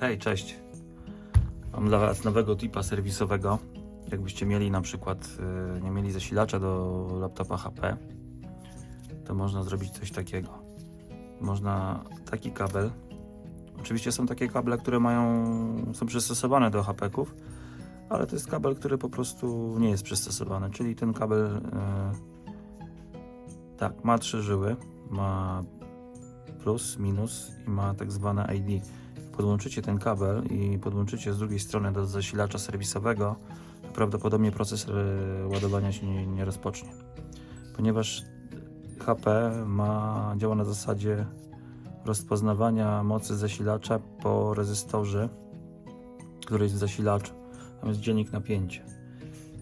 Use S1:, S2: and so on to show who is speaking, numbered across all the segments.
S1: Hej, cześć. Mam dla Was nowego tipa serwisowego. Jakbyście mieli na przykład, y, nie mieli zasilacza do laptopa HP, to można zrobić coś takiego. Można taki kabel. Oczywiście są takie kable, które mają, są przystosowane do HP-ków, ale to jest kabel, który po prostu nie jest przystosowany. Czyli ten kabel, y, tak, ma trzy żyły, ma plus, minus i ma tak zwane ID podłączycie ten kabel i podłączycie z drugiej strony do zasilacza serwisowego, to prawdopodobnie proces e, ładowania się nie, nie rozpocznie. Ponieważ HP ma, działa na zasadzie rozpoznawania mocy zasilacza po rezystorze, który jest w zasilaczu. Tam jest dziennik napięcia.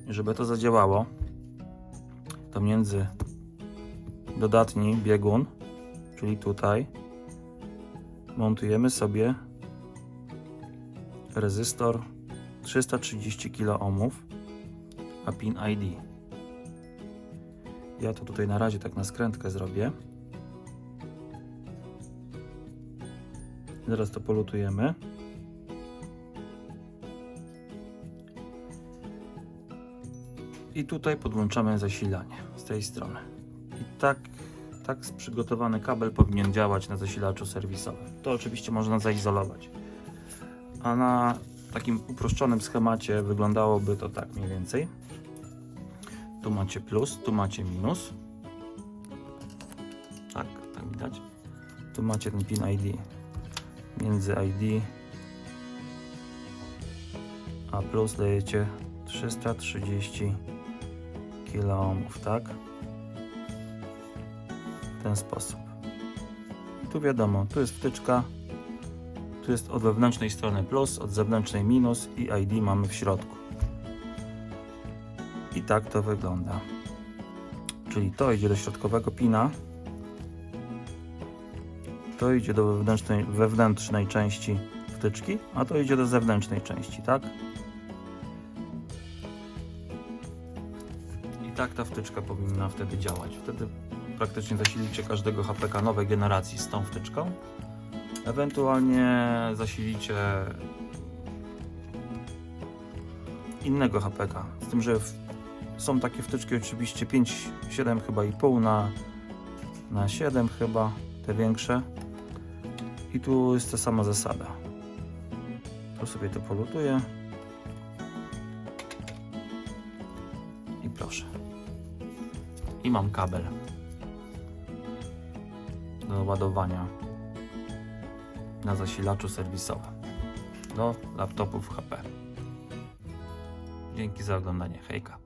S1: Żeby to zadziałało, to między dodatni biegun, czyli tutaj, montujemy sobie rezystor 330 kΩ a pin ID. Ja to tutaj na razie tak na skrętkę zrobię. Zaraz to polutujemy. I tutaj podłączamy zasilanie z tej strony. I tak, tak przygotowany kabel powinien działać na zasilaczu serwisowym. To oczywiście można zaizolować. A na takim uproszczonym schemacie wyglądałoby to tak mniej więcej. Tu macie plus, tu macie minus. Tak, tak widać. Tu macie ten pin ID. Między ID a plus dajecie 330 kΩ, tak? W ten sposób. I tu wiadomo, tu jest wtyczka, tu jest od wewnętrznej strony plus, od zewnętrznej minus i ID mamy w środku. I tak to wygląda. Czyli to idzie do środkowego pina. To idzie do wewnętrznej, wewnętrznej części wtyczki, a to idzie do zewnętrznej części, tak? I tak ta wtyczka powinna wtedy działać. Wtedy praktycznie zasilicie każdego HPK nowej generacji z tą wtyczką. Ewentualnie zasilicie innego HPK. Z tym, że są takie wtyczki oczywiście 5, 7 chyba i pół na, na 7 chyba, te większe. I tu jest ta sama zasada. Tu sobie to polutuję. I proszę. I mam kabel do ładowania na zasilaczu serwisowym do laptopów HP. Dzięki za oglądanie. Hejka.